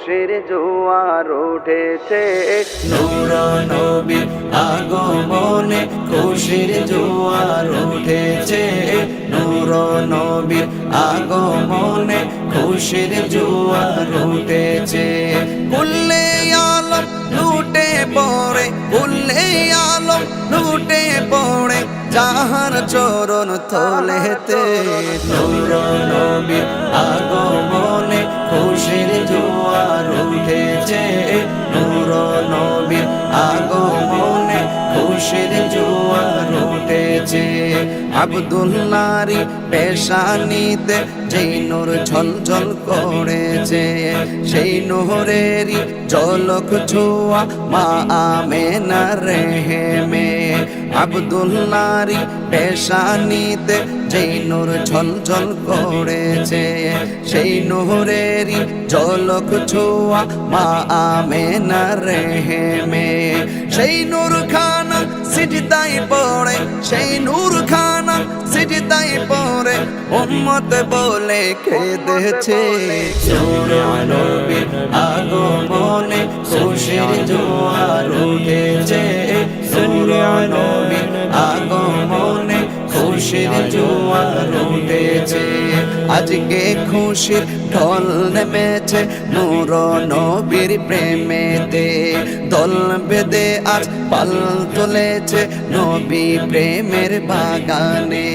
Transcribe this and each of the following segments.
খুশির জোয়ার উঠেছে। নূর নবীর আগমনে খুশির জোয়ার উঠেছে। নূর নবীর আগমনে খুশির জোয়ার উঠেছে। উল্লে আলম লুটে পড়ে উল্লে আলম লুটে পড়ে যাহার চরণ তলেতে। নূর নবীর আগমনে খুশির জোয়ার উঠেছে আবদুল্লারি পেশানিতে যেই নূর ঝলঝল করেছে, সেই নহরেরই জলক ছোয়া মা আমেনা রেহেমে। আবদুল্লারি পেশানিতে যেই নূর ঝলঝল করেছে, সেই নহরেরই জলক ছোয়া মা আমেনা রেহেমে। সেই নূর খানা সিজদাই পড়ে, সেই নূর খানা সিজদাই পড়ে, উম্মত বলে কেঁদেছে নবীর আগমনে খুশির জোয়ার উঠেছে। নবীর আগমনে খুশির জোয়ার উঠেছে। আজকে খুশির ঢল নেমেছে নূর নবীর প্রেমেতে দল বেদে আজ পাল তুলেছে নবী প্রেমের বাগানে।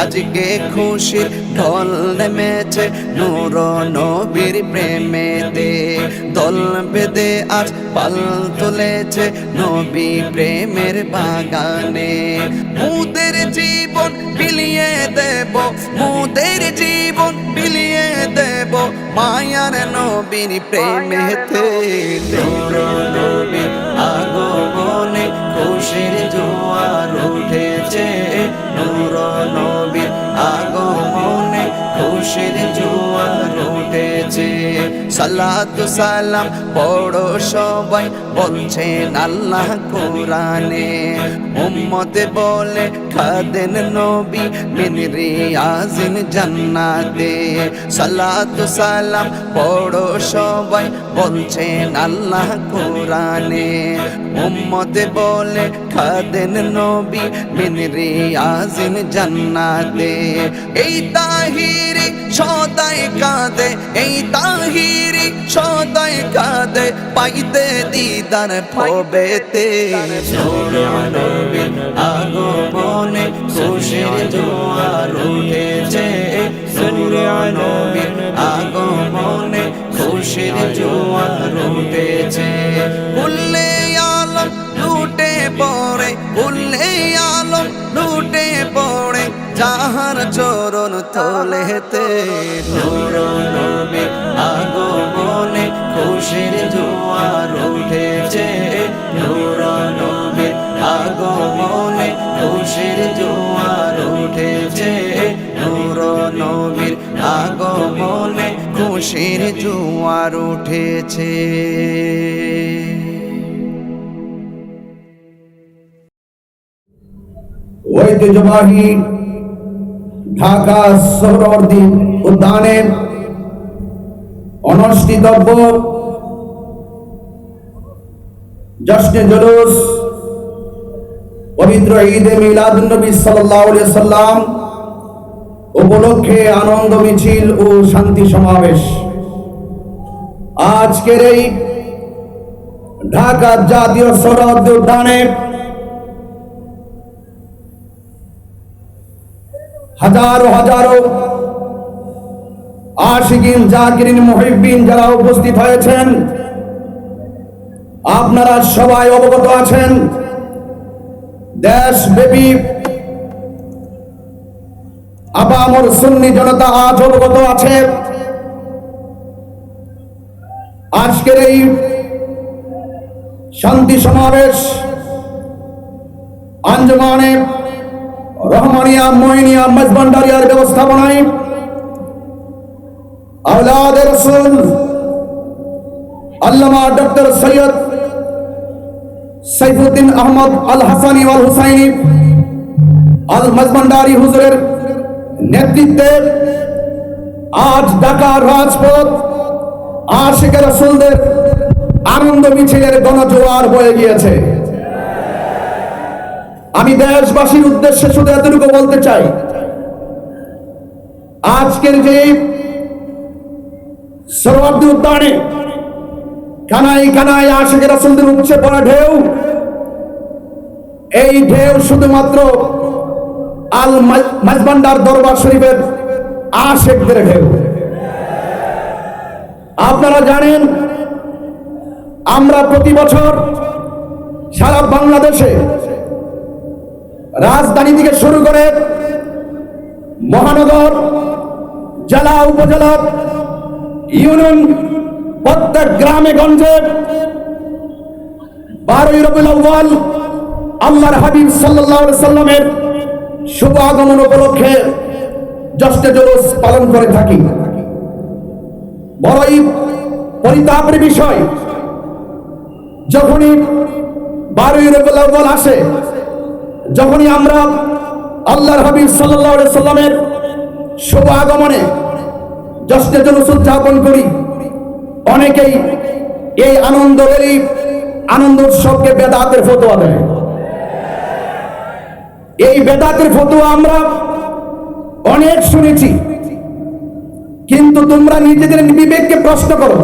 আজকে খুশির ঢল নেমেছে নূর নবীর প্রেমেতে দল বেদে আজ পাল তুলেছে নবী প্রেমের বাগানে। মুদের জীবন বিলিয়ে দেব, মুদের জীবন বিলিয়ে দেব, মায়ার নবীর প্রেমেতে নূর নবীর আগমনে খুশির জোয়ার উঠেছে। নূর নবীর আগমনে খুশির সালাত সালাম পড়ো সবাই, বলছেন আল্লাহ কোরআনে। উম্মতে বলে, খাদেন নবী মিন রিয়াজিন জান্নাতে। সালাত সালাম পড়ো সবাই, বলছেন আল্লাহ কোরআনে। উম্মতে বলে, খাদেন নবী মিন রিয়াজিন জান্নাতে। এই তাহিরি সদাই কাঁদে, এই তাহিরি সদাই কাঁদে পাইতে দিদার নবীর আগমনে খুশির জোয়ার উঠেছে। আগমনে খুশির জোয়ার উঠেছে। তলেতে নূর নবী আগমনে খুশির জোয়ার উঠেছে। নূর আগমনে খুশির জোয়ার উঠেছে। নবীর আগমনে খুশির জোয়ার উঠেছে। ঐতিহ্যবাহী ঢাকা সৌরবর্তী উদ্যানে অনুষ্ঠিতব্য জশ্নে জুলুস। পবিত্র ঈদে মিলাদুন্নবী সাল্লাল্লাহু আলাইহি সাল্লাম উপলক্ষে আনন্দ, মিছিল ও শান্তি সমাবেশ। আজকের এই ঢাকা জাতীয় সৌরবর্তী উদ্যানে হাজারো হাজারো আশিকিন, জাকিরিন, মুহিব্বিন যারা উপস্থিত হয়েছেন, আপনারা সবাই অবগত আছেন, দেশব্যাপী আপামর সুন্নি জনতা আজ অবগত আছে। আজকের এই শান্তি সমাবেশ আঞ্জমানে রহমানিয়া, মহিনিয়া মজবান্ডারিয়ার ব্যবস্থাপনায় আওলাদ রসুল, আল্লামা ডক্টর সৈয়দ সাইফুদ্দিন আহমদ আল হাসানি আল হুসাইনি আল মজবান্ডারি হুজুরের নেতৃত্বে আজ ঢাকা রাজপথ আশিক রসুলদের আনন্দ মিছিলের গণজোয়ার বয়ে গিয়েছে। আমি দেশবাসীর উদ্দেশ্যে শুধু এতটুকু বলতে চাই। আজকের যে সরোয়ার্দী উদ্যানে কানাই কানাই আশিক রসুলদের উচ্চে পড়া ঢেউ, এই ঢেউ শুধুমাত্র আল মাজবান্ডার দরবার শরীফের আশেকদের ঢেউ। আপনারা জানেন, আমরা প্রতি বছর সারা বাংলাদেশে রাজধানী থেকে শুরু করে মহানগর, জেলা উপজেলা, ইউনিয়ন প্রত্যেক গ্রামে গঞ্জে বারোই রবিউল আউয়াল আল্লাহর হাবিব আলাইহি সাল্লামের শুভ আগমন উপলক্ষে জশ্নে জুলুস পালন করে থাকি। বড়ই পরিতাপের বিষয়, যখনই বারোই রবিউল আউয়াল আসে যখনই আমরা আল্লাহর হাবিব সাল্লাল্লাহু সাল্লামের শুভ আগমনে জশ্নে জুলুস উদযাপন করি, অনেকেই এই আনন্দ এই আনন্দ উৎসবকে বেদাতের ফতোয়া দেয়। এই বেদাতের ফতোয়া আমরা অনেক শুনেছি, কিন্তু তোমরা নিজেদের বিবেককে প্রশ্ন করো।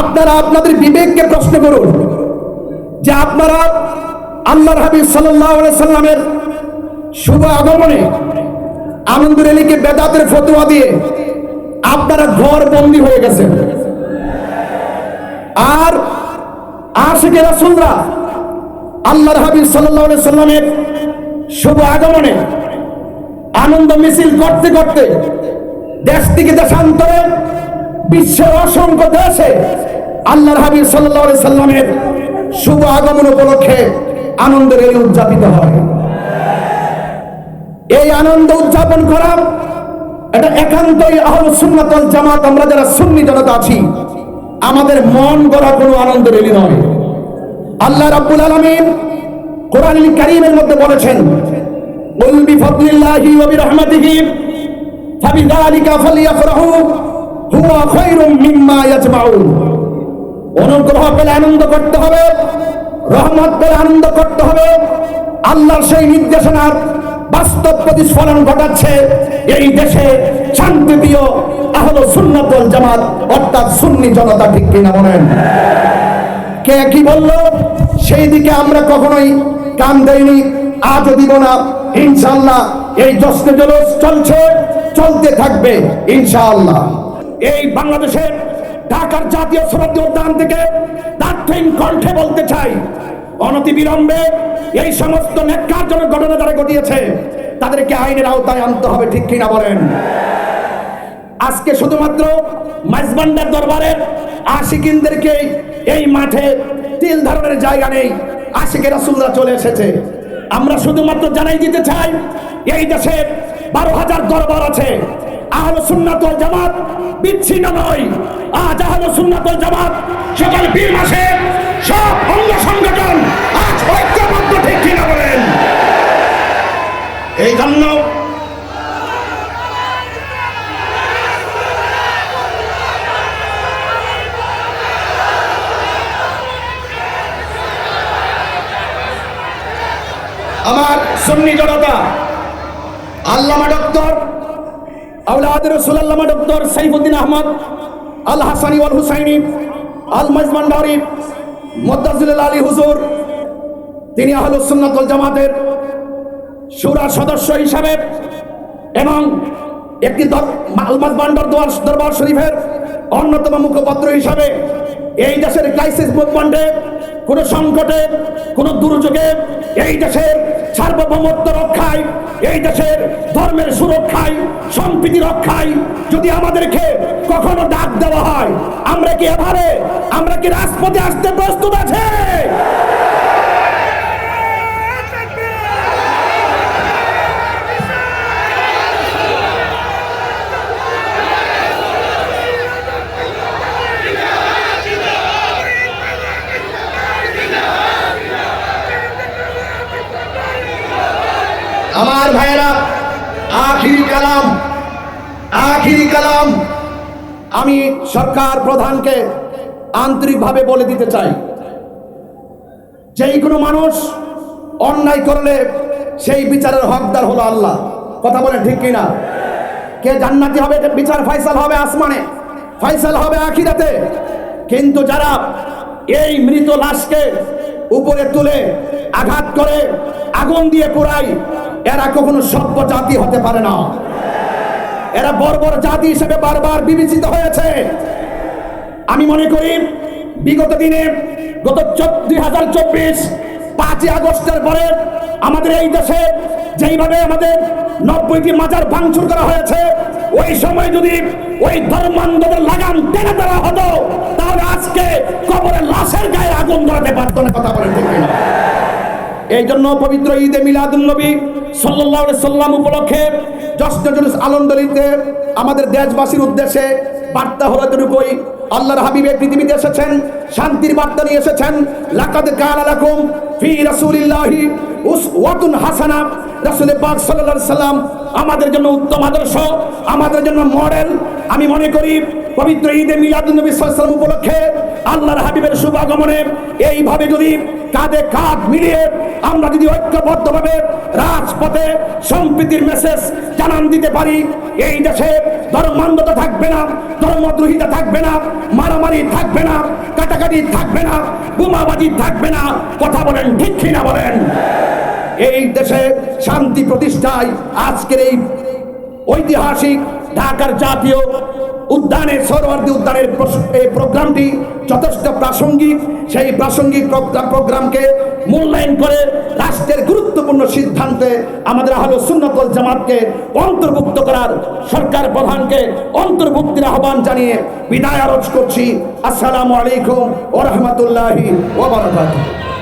আপনারা আপনাদের বিবেককে প্রশ্ন করুন যে আপনারা আল্লাহর হাবিব সাল্লামের শুভ আগমনে আনন্দ রেলিকে বেদাতের ফতোয়া দিয়ে আপনারা ঘর বন্দী হয়ে গেছেন। আর আশিকে রাসূলরা আল্লাহর হাবিব সাল্লামের শুভ আগমনে আনন্দ মিছিল করতে করতে দেশ থেকে দেশান্তরে বিশ্বের অসংখ্য দেশে আল্লাহর হাবিব সাল্লামের শুভ আগমন উপলক্ষে আনন্দ রেলি উদযাপিত হয়। এই আনন্দ উদযাপন করা এটা একান্তই আহল সুন্নাত ওয়াল জামাত, আমরা যারা সুন্নি জনতা আছি, আমাদের মন গড়া কোনো আনন্দ রেলি নয়। আল্লাহ রাব্বুল আলামিন কোরআনুল কারীমের মধ্যে বলেছেন, কুল বিফাদলিল্লাহি ওয়া বিরহমাতিহি ফাবিযালিকা ফালইফরাহু হুয়া খায়রুম মিম্মা ইয়াজমাউন। অনুগ্রহ পেলে আনন্দ করতে হবে। রহমত পেলে আনন্দ করতে হবে। আল্লাহর সেই নির্দেশনার বাস্তব প্রতিস্ফলন ঘটাচ্ছে এই দেশে শান্তিপ্রিয় আহল সুন্নাত ওয়াল জামাত, অর্থাৎ সুন্নি জনতা ঠিক কিনা বলেন? কে কি বলল? সেই দিকে আমরা কখনোই কান দেইনি, আজও দিব না। ইনশাআল্লাহ এই জশ্নে জলস চলছে, চলতে থাকবে, ইনশাআল্লাহ। এই বাংলাদেশের ঢাকার জাতীয় সরহদ উদ্যান থেকে দার্থহীন কণ্ঠে বলতে চাই, অনতি বিলম্বে এই সমস্ত ন্যাক্কারজনক ঘটনা যারা ঘটিয়েছে, তাদেরকে আইনের আওতায় আনতে হবে, ঠিক কিনা বলেন? আজকে শুধুমাত্র মাইজবান্ডার দরবারের আশিকিনদেরকে এই মাঠে তিল ধারণের জায়গা নেই, আশিকে রাসুলরা চলে এসেছে। আমরা শুধুমাত্র জানাই দিতে চাই, এই দেশে বারো হাজার দরবার আছে আহল সুন্নাতল জামাত বিচ্ছিন্ন নয়। আজ আহল সুন্নাতল জামাত সকাল বীর মাসে সব অঙ্গ সংগঠন আজ ঐক্যবদ্ধ, ঠিক কিনা বলেন? এই জন্য আমার সুন্নি জনতা, আল্লামা ডক্টর আউলাদ রসুল আল্লামা ডক্টর সাইফুদ্দিন আহমদ, আল হাসানি ওয়াল হুসাইনি, আল মাজমান্ডারি মোদ্দাজুল আলী হুজুর, তিনি আহল সুন্নাতুল জামাতের সুরা সদস্য হিসাবে এবং একটি আলমাজ বান্ডার দরবার শরীফের অন্যতম মুখপাত্র হিসাবে এই দেশের ক্রাইসিস মুভমেন্টে কোন সংকটে, কোন দুর্যোগে এই দেশের সার্বভৌমত্ব রক্ষায়, এই দেশের ধর্মের সুরক্ষায়, সম্প্রীতি রক্ষায় যদি আমাদেরকে কখনো ডাক দেওয়া হয়, আমরা কি এভাবে, আমরা কি রাজপথে আসতে প্রস্তুত আছে? আমার ভাইয়েরা, আখিরি কালাম আখিরি কালাম আমি সরকার প্রধানকে আন্তরিকভাবে বলে দিতে চাই। যেই কোনো মানুষ অন্যায় করলে সেই বিচারের হকদার হলো আল্লাহ। কথা বলেন ঠিক কিনা? কে জান্নাতি হবে বিচার ফয়সাল হবে আসমানে ফয়সাল হবে আখিরাতে। কিন্তু যারা এই মৃত লাশকে উপরে তুলে আঘাত করে, আগুন দিয়ে পোড়ায় এরা কখনো সভ্য জাতি হতে পারে না। এরা বর্বর জাতি হিসেবে বারবার বিবেচিত হয়েছে। আমি মনে করি, বিগত দিনে, গত দুই হাজার চব্বিশ, পাঁচই আগস্টের পরে আমাদের এই দেশে যেইভাবে আমাদের নব্বইটি মাজার ভাঙচুর করা হয়েছে, ওই সময় যদি ওই ধর্মান্ধদের লাগাম টেনে দেওয়া হতো, তাহলে আজকে কবরের লাশের গায়ে আগুন ধরাতে পারতো না। কথা কিনা? এই জন্য পবিত্র ঈদে মিলাদুল নবী সাল্লাহ সাল্লাম উপলক্ষে জশ্ন জুলুস আনন্দলিতে আমাদের দেশবাসীর উদ্দেশ্যে বার্তা হলো এতটুকুই। আল্লাহর হাবিবে পৃথিবীতে এসেছেন, শান্তির বার্তা নিয়ে এসেছেন। লাকাদ কানা লাকুম ফি রাসূলিল্লাহি উসওয়াতুন হাসানা। রাসূল পাক সাল্লাল্লাহু আলাইহি সাল্লাম আমাদের জন্য উত্তম আদর্শ, আমাদের জন্য মডেল। আমি মনে করি পবিত্র ঈদে মিলাদুল নবী সাল্লাল্লাহু আলাইহি সাল্লাম উপলক্ষে আল্লাহর হাবিবের শুভ আগমনে এইভাবে যদি কাঁধে কাঁধ মিলিয়ে আমরা যদি ঐক্যবদ্ধভাবে রাজপথে সম্প্রীতির মেসেজ জানান দিতে পারি, এই দেশে ধর্মান্ধতা থাকবে না, ধর্মদ্রোহিতা থাকবে না, মারামারি থাকবে না, কাটাকাটি থাকবে না, বোমাবাজি থাকবে না, কথা বলেন ঠিক কিনা বলেন? এই দেশে শান্তি প্রতিষ্ঠায় আজকের এই ঐতিহাসিক ঢাকার জাতীয় উদ্যানের সৌরবর্তী উদ্যানের এই প্রোগ্রামটি যথেষ্ট প্রাসঙ্গিক। সেই প্রাসঙ্গিক প্রোগ্রামকে মূল্যায়ন করে রাষ্ট্রের গুরুত্বপূর্ণ সিদ্ধান্তে আমাদের আহলে সুন্নতল জামাতকে অন্তর্ভুক্ত করার সরকার প্রধানকে অন্তর্ভুক্তির আহ্বান জানিয়ে বিদায় আরজ করছি। আসসালামু আলাইকুম ওরহমতুল্লাহি ওবরাকাতুহু